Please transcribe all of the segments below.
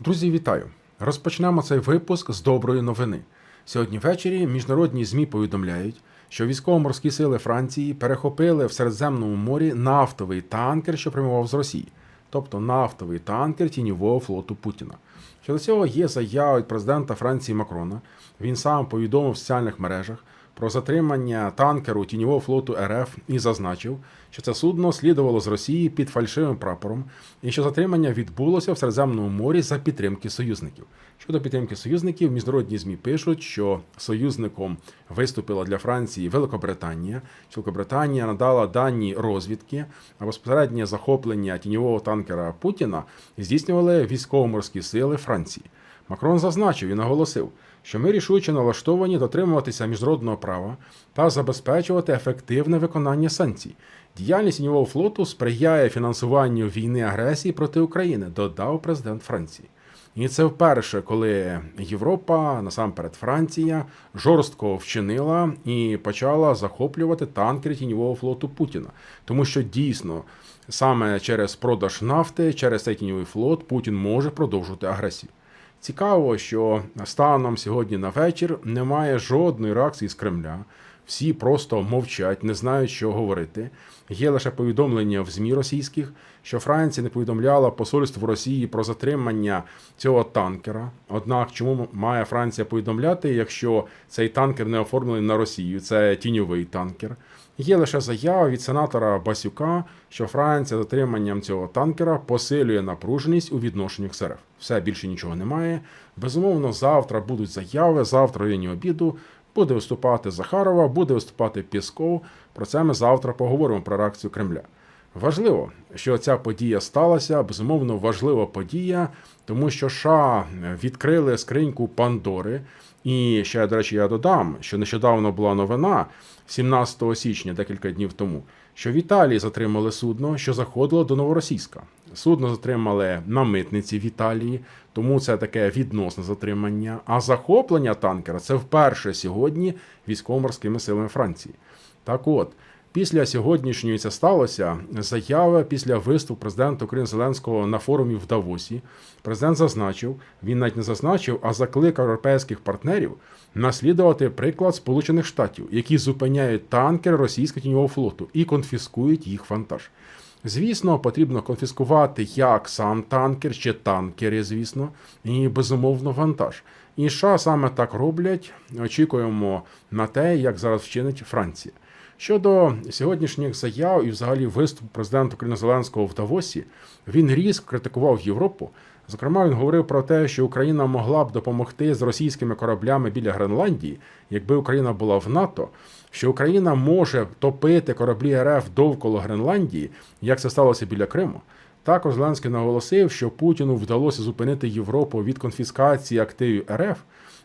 Друзі, вітаю! Розпочнемо цей випуск з доброї новини. Сьогодні ввечері міжнародні ЗМІ повідомляють, що військово-морські сили Франції перехопили в Середземному морі нафтовий танкер, що прямував з Росії, тобто нафтовий танкер тіньового флоту Путіна. Щодо цього є заява від президента Франції Макрона. Він сам повідомив в соціальних мережах про затримання танкеру тіньового флоту РФ і зазначив, що це судно слідувало з Росії під фальшивим прапором, і що затримання відбулося в Середземному морі за підтримки союзників. Щодо підтримки союзників, міжнародні змі пишуть, що союзником виступила для Франції Великобританія. Великобританія надала дані розвідки, а безпосереднє захоплення тіньового танкера Путіна здійснювали військово-морські сили Франції. Макрон зазначив і наголосив, що ми рішуче налаштовані дотримуватися міжнародного права та забезпечувати ефективне виконання санкцій. Діяльність тіньового флоту сприяє фінансуванню війни агресії проти України, додав президент Франції. І це вперше, коли Європа, насамперед Франція, жорстко вчинила і почала захоплювати танкери тіньового флоту Путіна, тому що дійсно саме через продаж нафти, через цей тіньовий флот Путін може продовжувати агресію. Цікаво, що станом сьогодні на вечір немає жодної реакції з Кремля. Всі просто мовчать, не знають, що говорити. Є лише повідомлення в ЗМІ російських, що Франція не повідомляла посольству Росії про затримання цього танкера. Однак, чому має Франція повідомляти, якщо цей танкер не оформлений на Росію? Це тіньовий танкер. Є лише заява від сенатора Басюка, що Франція затриманням цього танкера посилює напруженість у відношеннях з РФ. Все більше нічого немає. Безумовно, завтра будуть заяви. Завтра рівні обіду буде виступати Захарова, буде виступати Пісков. Про це ми завтра поговоримо про реакцію Кремля. Важливо, що ця подія сталася. Безумовно, важлива подія, тому що США відкрили скриньку Пандори. І ще, до речі, я додам, що нещодавно була новина 17 січня, декілька днів тому, що в Італії затримали судно, що заходило до Новоросійська. Судно затримали на митниці в Італії, тому це таке відносне затримання. А захоплення танкера це вперше сьогодні військово-морськими силами Франції. Так от. Після сьогоднішньої це сталося заява після виступу президента України Зеленського на форумі в Давосі. Президент зазначив, він навіть не зазначив, а закликав європейських партнерів наслідувати приклад Сполучених Штатів, які зупиняють танкери російського тіньового флоту і конфіскують їх вантаж. Звісно, потрібно конфіскувати як сам танкер, чи танкери, звісно, і безумовно вантаж. І США саме так роблять. Очікуємо на те, як зараз вчинить Франція. Щодо сьогоднішніх заяв і взагалі виступу президента України Зеленського в Давосі, він різко критикував Європу. Зокрема, він говорив про те, що Україна могла б допомогти з російськими кораблями біля Гренландії, якби Україна була в НАТО, що Україна може топити кораблі РФ довкола Гренландії, як це сталося біля Криму. Також Зеленський наголосив, що Путіну вдалося зупинити Європу від конфіскації активів РФ,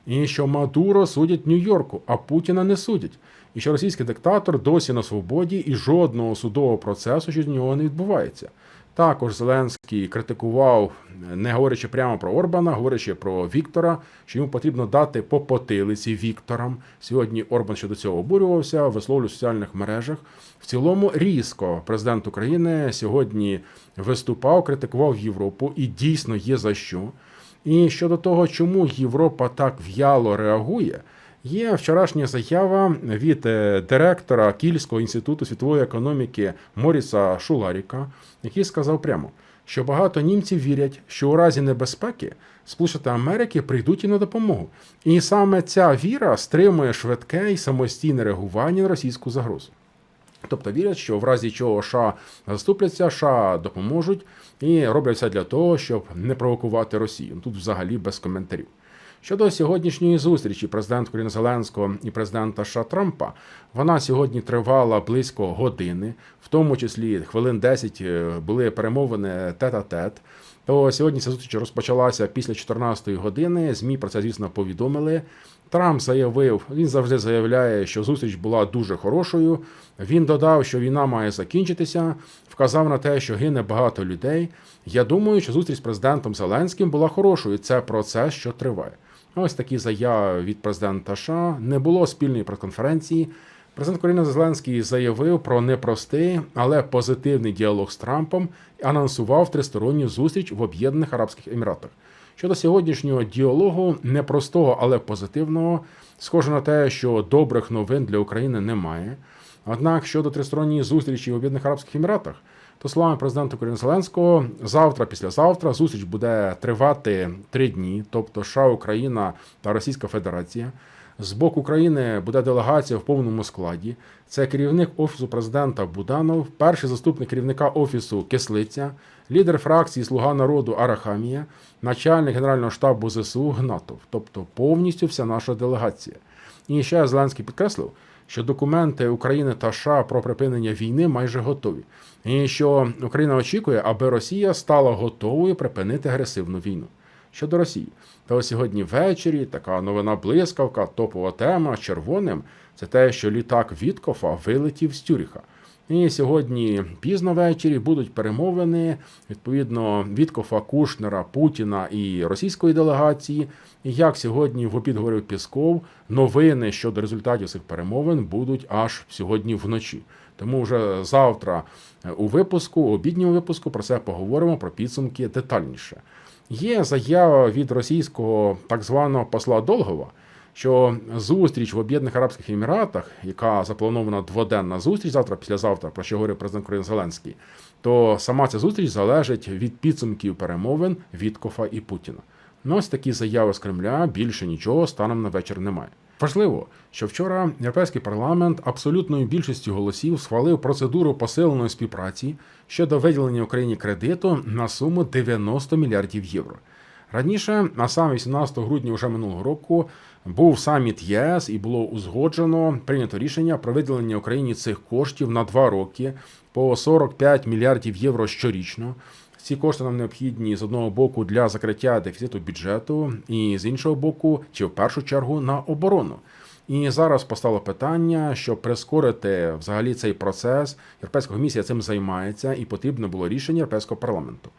і що Мадуро судять Нью-Йорку, а Путіна не судять. І що російський диктатор досі на свободі і жодного судового процесу щодо нього не відбувається. Також Зеленський критикував, не говорячи прямо про Орбана, говорячи про Віктора, що йому потрібно дати по потилиці Вікторам. Сьогодні Орбан щодо цього обурювався, висловлює в соціальних мережах. В цілому різко президент України сьогодні виступав, критикував Європу і дійсно є за що. І щодо того, чому Європа так в'яло реагує. Є вчорашня заява від е, директора Кільського інституту світової економіки Моріса Шуларіка, який сказав прямо, що багато німців вірять, що у разі небезпеки Сполучені Америки прийдуть і на допомогу. І саме ця віра стримує швидке і самостійне реагування на російську загрозу. Тобто вірять, що в разі чого США заступляться, США допоможуть і роблять все для того, щоб не провокувати Росію. Тут взагалі без коментарів. Щодо сьогоднішньої зустрічі президента України Зеленського і президента США Трампа, вона сьогодні тривала близько години, в тому числі хвилин 10 були перемовини тет-а-тет. То сьогодні ця зустріч розпочалася після 14-ї години. Змі про це, звісно, повідомили. Трамп заявив, він завжди заявляє, що зустріч була дуже хорошою. Він додав, що війна має закінчитися, вказав на те, що гине багато людей. Я думаю, що зустріч з президентом Зеленським була хорошою. Це процес, що триває. Ось такі заяви від президента США. Не було спільної прес-конференції. Президент України Зеленський заявив про непростий, але позитивний діалог з Трампом і анонсував тристоронню зустріч в Об'єднаних Арабських Еміратах. Щодо сьогоднішнього діалогу, непростого, але позитивного, схоже на те, що добрих новин для України немає. Однак щодо тристоронньої зустрічі в Об'єднаних Арабських Еміратах, то словами президента України Зеленського, завтра, післязавтра зустріч буде тривати три дні, тобто США, Україна та Російська Федерація. З боку України буде делегація в повному складі. Це керівник офісу президента Буданов, перший заступник керівника офісу Кислиця, лідер фракції Слуга народу Арахамія, начальник генерального штабу ЗСУ Гнатов, тобто повністю вся наша делегація. І ще Зеленський підкреслив, що документи України та США про припинення війни майже готові, і що Україна очікує, аби Росія стала готовою припинити агресивну війну. Щодо Росії, то сьогодні ввечері така новина блискавка, топова тема червоним це те, що літак Віткофа вилетів з Тюріха. І сьогодні пізно ввечері будуть перемовини відповідно Віткофа, Кушнера, Путіна і російської делегації. І як сьогодні в обід говорив Пісков, новини щодо результатів цих перемовин будуть аж сьогодні вночі. Тому вже завтра у випуску, обідньому випуску, про це поговоримо про підсумки детальніше. Є заява від російського так званого посла Долгова, що зустріч в Об'єднаних Арабських Еміратах, яка запланована дводенна зустріч завтра, післязавтра, про що говорив президент України Зеленський, то сама ця зустріч залежить від підсумків перемовин Віткофа і Путіна. Ну ось такі заяви з Кремля більше нічого станом на вечір немає. Важливо, що вчора європейський парламент абсолютною більшістю голосів схвалив процедуру посиленої співпраці щодо виділення Україні кредиту на суму 90 мільярдів євро. Раніше, а саме 18 грудня вже минулого року, був саміт ЄС і було узгоджено прийнято рішення про виділення Україні цих коштів на два роки по 45 мільярдів євро щорічно. Ці кошти нам необхідні з одного боку для закриття дефіциту бюджету, і з іншого боку, чи в першу чергу на оборону. І зараз постало питання, щоб прискорити взагалі цей процес. Європейська комісія цим займається, і потрібно було рішення Європейського парламенту.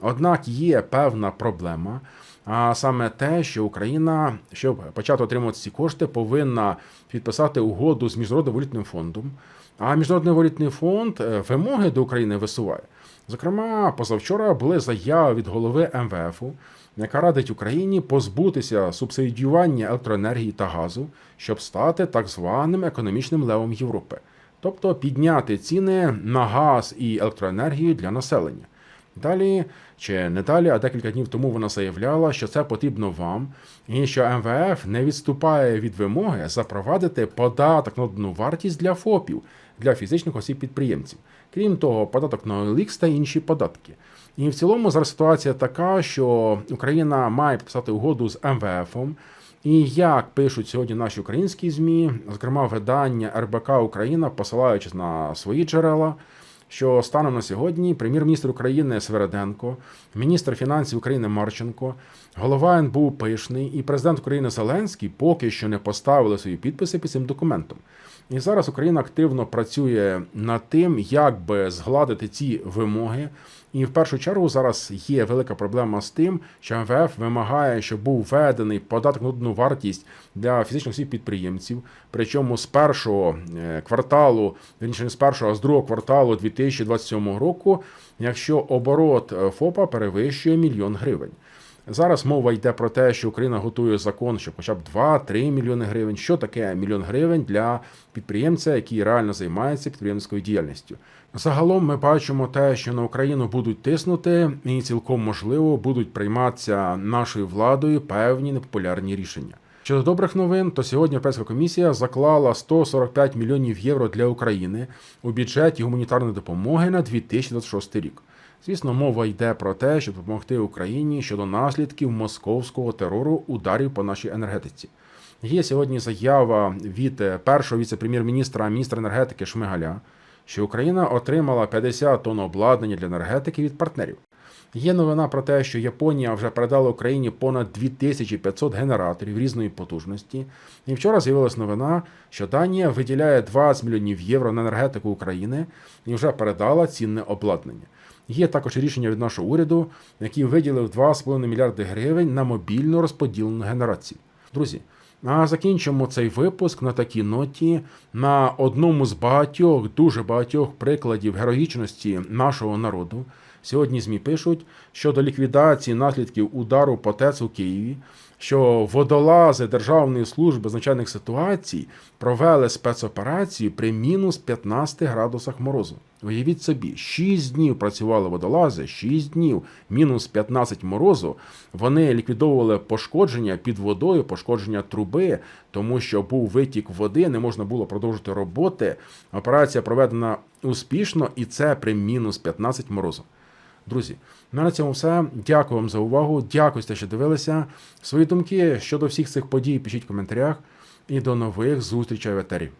Однак є певна проблема, а саме те, що Україна, щоб почати отримувати ці кошти, повинна підписати угоду з міжнародним валютним фондом. А міжнародний валютний фонд е, вимоги до України висуває. Зокрема, позавчора були заяви від голови МВФу, яка радить Україні позбутися субсидіювання електроенергії та газу, щоб стати так званим економічним левом Європи, тобто підняти ціни на газ і електроенергію для населення. Далі чи не далі, а декілька днів тому вона заявляла, що це потрібно вам, і що МВФ не відступає від вимоги запровадити податок на додану вартість для ФОПів, для фізичних осіб підприємців. Крім того, податок на OLX та інші податки. І в цілому зараз ситуація така, що Україна має підписати угоду з МВФом. І як пишуть сьогодні наші українські змі, зокрема видання РБК Україна, посилаючись на свої джерела що станом на сьогодні прем'єр-міністр України Свереденко, міністр фінансів України Марченко, голова НБУ Пишний і президент України Зеленський поки що не поставили свої підписи під цим документом. І зараз Україна активно працює над тим, як би згладити ці вимоги. І в першу чергу зараз є велика проблема з тим, що МВФ вимагає, щоб був введений податок на додану вартість для фізичних осіб підприємців. Причому з першого е, кварталу, вірніше не з першого, а з другого кварталу 2027 року, якщо оборот е, ФОПа перевищує мільйон гривень. Зараз мова йде про те, що Україна готує закон, що хоча б 2-3 мільйони гривень. Що таке мільйон гривень для підприємця, який реально займається підприємницькою діяльністю? Загалом ми бачимо те, що на Україну будуть тиснути, і цілком можливо будуть прийматися нашою владою певні непопулярні рішення. Щодо добрих новин, то сьогодні Європейська комісія заклала 145 мільйонів євро для України у бюджеті гуманітарної допомоги на 2026 рік. Звісно, мова йде про те, щоб допомогти Україні щодо наслідків московського терору ударів по нашій енергетиці. Є сьогодні заява від першого віце-прем'єр-міністра міністра енергетики Шмигаля, що Україна отримала 50 тонн обладнання для енергетики від партнерів. Є новина про те, що Японія вже передала Україні понад 2500 генераторів різної потужності. І вчора з'явилась новина, що Данія виділяє 20 мільйонів євро на енергетику України і вже передала цінне обладнання. Є також рішення від нашого уряду, який виділив 2,5 мільярди гривень на мобільну розподілену генерацію. Друзі, а закінчимо цей випуск на такій ноті на одному з багатьох, дуже багатьох прикладів героїчності нашого народу. Сьогодні ЗМІ пишуть щодо ліквідації наслідків удару по ТЕЦ у Києві, що водолази Державної служби з ситуацій провели спецоперацію при мінус 15 градусах морозу. Уявіть собі, 6 днів працювали водолази, 6 днів, мінус 15 морозу. Вони ліквідовували пошкодження під водою, пошкодження труби, тому що був витік води, не можна було продовжити роботи. Операція проведена успішно, і це при мінус 15 морозу. Друзі, на цьому все. Дякую вам за увагу. Дякую, що дивилися. Свої думки щодо всіх цих подій пишіть в коментарях. І до нових зустрічей в етері.